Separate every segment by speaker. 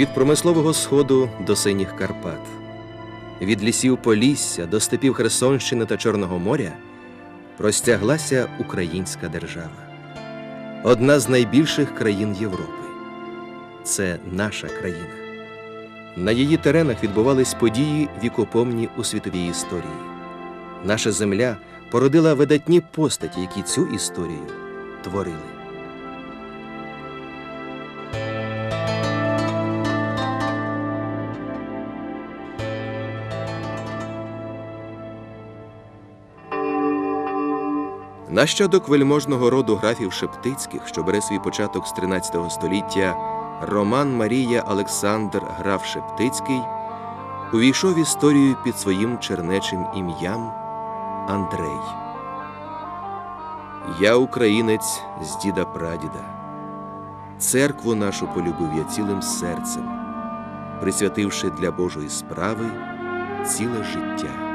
Speaker 1: Від промислового сходу до синіх Карпат, від лісів Полісся до степів Херсонщини та Чорного моря простяглася українська держава, одна з найбільших країн Європи. Це наша країна. На її теренах відбувались події вікопомні у світовій історії. Наша земля породила видатні постаті, які цю історію творили. Нащадок вельможного роду графів Шептицьких, що бере свій початок з 13 століття, Роман Марія Олександр граф Шептицький, увійшов в історію під своїм чернечим ім'ям Андрей. Я українець з діда прадіда. Церкву нашу полюбив я цілим серцем, присвятивши для Божої справи ціле життя.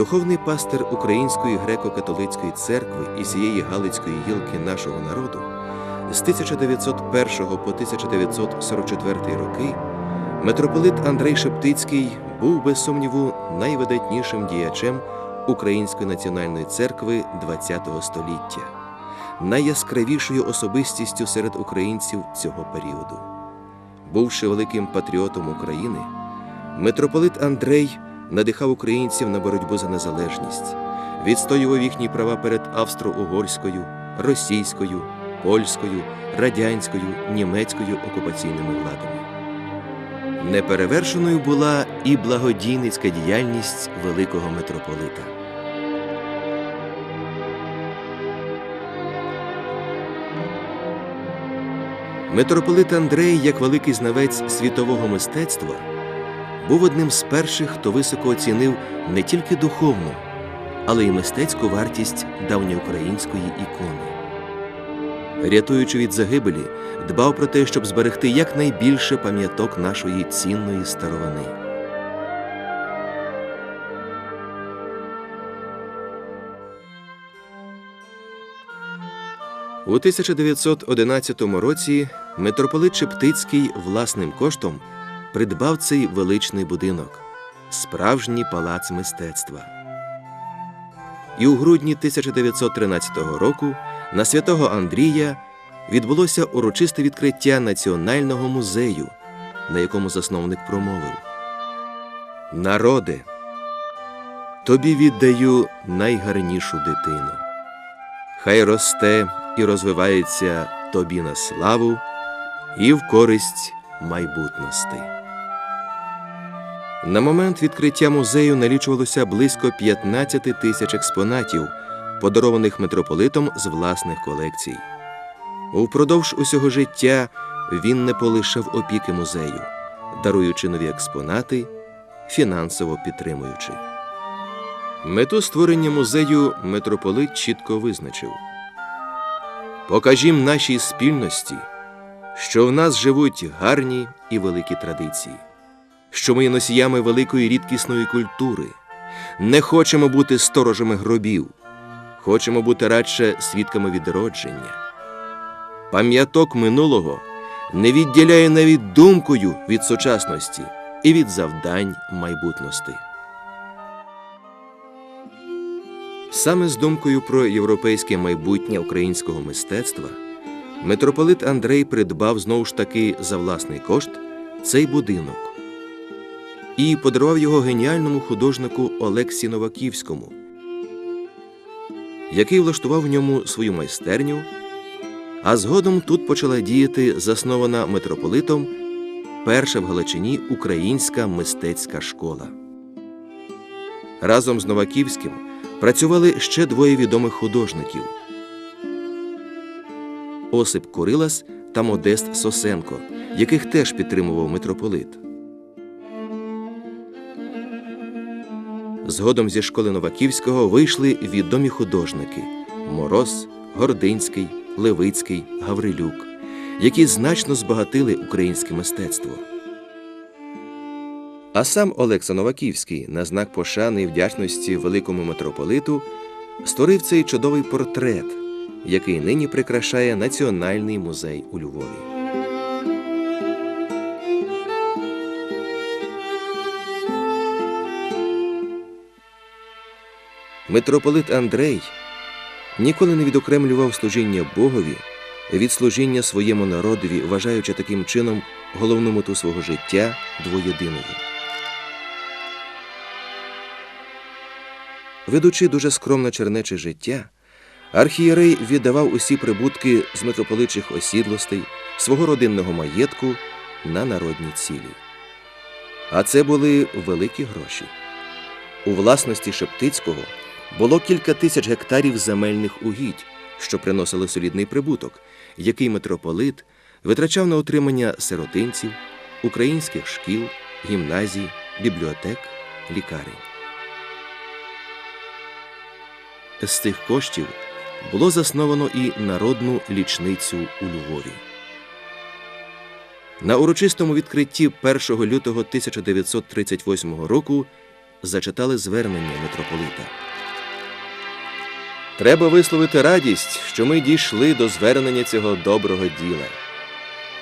Speaker 1: Духовний пастир Української греко-католицької церкви і всієї Галицької гілки нашого народу з 1901 по 1944 роки митрополит Андрей Шептицький був без сумніву найвидатнішим діячем Української національної церкви ХХ століття, найяскравішою особистістю серед українців цього періоду. Бувши великим патріотом України, митрополит Андрей надихав українців на боротьбу за незалежність, відстоював їхні права перед австро-угорською, російською, польською, радянською, німецькою окупаційними владами. Неперевершеною була і благодійницька діяльність великого митрополита. Митрополит Андрей, як великий знавець світового мистецтва, був одним з перших, хто високо оцінив не тільки духовну, але й мистецьку вартість давньоукраїнської ікони. Рятуючи від загибелі, дбав про те, щоб зберегти якнайбільше пам'яток нашої цінної старовини. У 1911 році митрополит Шептицький власним коштом придбав цей величний будинок справжній палац мистецтва. І у грудні 1913 року на святого Андрія відбулося урочисте відкриття Національного музею, на якому засновник промовив Народе, тобі віддаю найгарнішу дитину. Хай росте і розвивається тобі на славу і в користь майбутності. На момент відкриття музею налічувалося близько 15 тисяч експонатів, подарованих митрополитом з власних колекцій. Упродовж усього життя він не полишав опіки музею, даруючи нові експонати, фінансово підтримуючи. Мету створення музею митрополит чітко визначив Покажім нашій спільності, що в нас живуть гарні і великі традиції, що ми є носіями великої рідкісної культури, не хочемо бути сторожами гробів, хочемо бути радше свідками відродження. Пам'яток минулого не відділяє навіть думкою від сучасності і від завдань майбутності. Саме з думкою про європейське майбутнє українського мистецтва митрополит Андрей придбав знову ж таки за власний кошт цей будинок і подарував його геніальному художнику Олексі Новаківському, який влаштував в ньому свою майстерню, а згодом тут почала діяти заснована митрополитом перша в Галичині українська мистецька школа. Разом з Новаківським працювали ще двоє відомих художників Осип Курилас та Модест Сосенко, яких теж підтримував митрополит. Згодом зі школи Новаківського вийшли відомі художники Мороз, Гординський, Левицький, Гаврилюк, які значно збагатили українське мистецтво. А сам Олекса Новаківський на знак пошани і вдячності великому митрополиту створив цей чудовий портрет, який нині прикрашає Національний музей у Львові. Митрополит Андрей ніколи не відокремлював служіння Богові від служіння своєму народові, вважаючи таким чином головну мету свого життя двоєдиною. Ведучи дуже скромне чернече життя, архієрей віддавав усі прибутки з митрополичих осідлостей свого родинного маєтку на народні цілі. А це були великі гроші. У власності Шептицького було кілька тисяч гектарів земельних угідь, що приносили солідний прибуток, який митрополит витрачав на утримання сиротинців, українських шкіл, гімназій, бібліотек, лікарень. З тих коштів було засновано і народну лічницю у Львові. На урочистому відкритті 1 лютого 1938 року зачитали звернення митрополита. Треба висловити радість, що ми дійшли до звернення цього доброго діла,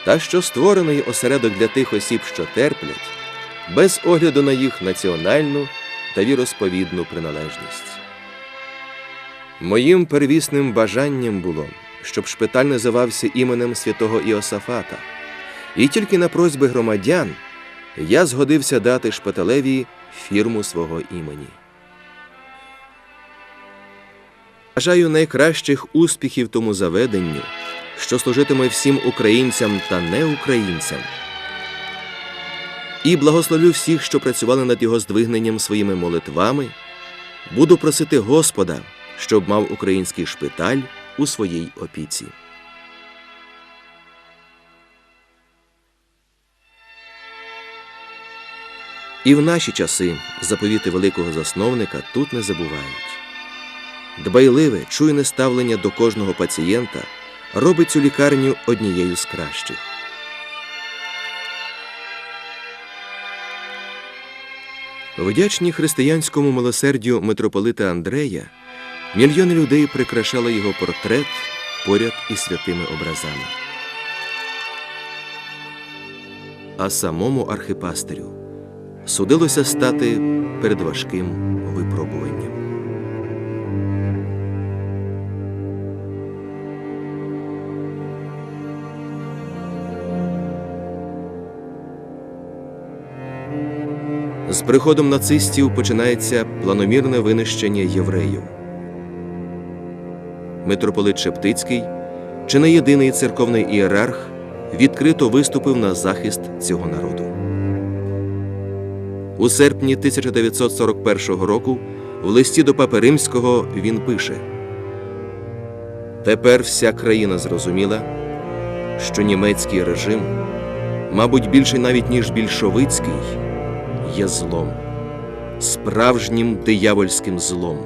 Speaker 1: та що створений осередок для тих осіб, що терплять, без огляду на їх національну та віросповідну приналежність. Моїм первісним бажанням було, щоб шпиталь називався іменем святого Іосафата, і тільки на просьби громадян я згодився дати шпиталеві фірму свого імені. Бажаю найкращих успіхів тому заведенню, що служитиме всім українцям та неукраїнцям. І благословлю всіх, що працювали над його здвигненням своїми молитвами. Буду просити Господа, щоб мав український шпиталь у своїй опіці. І в наші часи заповіти великого засновника тут не забувають. Дбайливе, чуйне ставлення до кожного пацієнта робить цю лікарню однією з кращих. Вдячні християнському милосердю митрополита Андрея, мільйони людей прикрашали його портрет поряд із святими образами. А самому архипастирю судилося стати перед важким випробуванням. З приходом нацистів починається планомірне винищення євреїв. Митрополит Шептицький, чи не єдиний церковний ієрарх, відкрито виступив на захист цього народу. У серпні 1941 року в листі до Папи Римського він пише: Тепер вся країна зрозуміла, що німецький режим, мабуть, більше навіть ніж більшовицький, є злом, справжнім диявольським злом.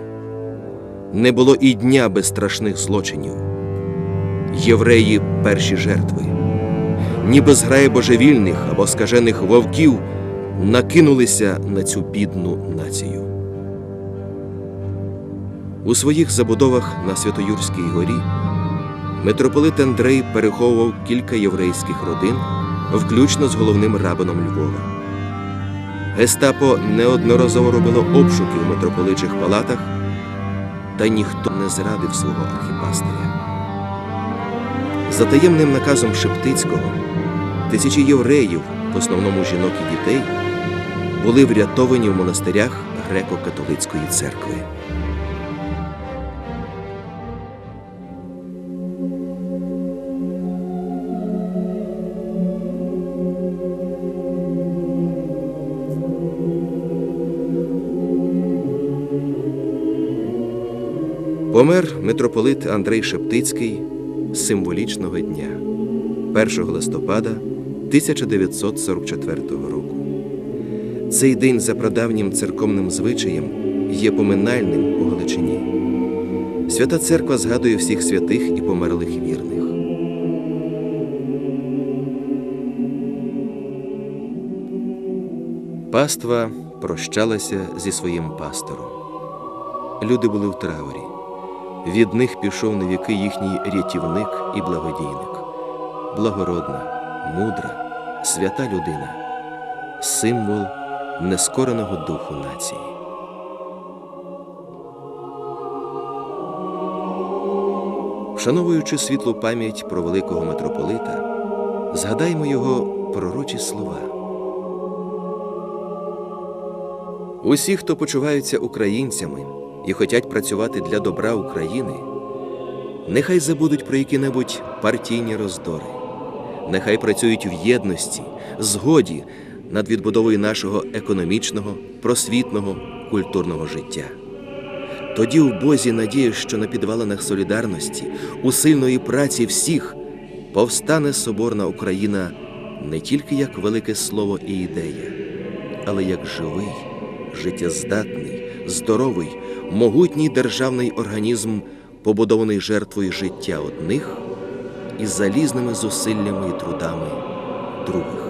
Speaker 1: Не було і дня без страшних злочинів. Євреї перші жертви, ніби зграє божевільних або скажених вовків накинулися на цю бідну націю. У своїх забудовах на Святоюрській горі митрополит Андрей переховував кілька єврейських родин, включно з головним рабином Львова. Гестапо неодноразово робило обшуки в митрополичих палатах, та ніхто не зрадив свого архіпастиря. За таємним наказом Шептицького тисячі євреїв, в основному жінок і дітей, були врятовані в монастирях греко-католицької церкви. Помер митрополит Андрей Шептицький з символічного дня 1 листопада 1944 року. Цей день за прадавнім церковним звичаєм є поминальним у Галичині. Свята церква згадує всіх святих і померлих вірних. Паства прощалася зі своїм пастором. Люди були в траурі. Від них пішов на віки їхній рятівник і благодійник, благородна, мудра, свята людина, символ нескореного духу нації. Вшановуючи світлу пам'ять про великого митрополита, згадаймо його пророчі слова. Усі, хто почуваються українцями і хочуть працювати для добра України, нехай забудуть про які-небудь партійні роздори, нехай працюють в єдності, згоді над відбудовою нашого економічного, просвітного, культурного життя. Тоді в Бозі надія, що на підвалинах солідарності, у сильної праці всіх повстане соборна Україна не тільки як велике слово і ідея, але як живий, життєздатний, здоровий, могутній державний організм, побудований жертвою життя одних і залізними зусиллями і трудами других.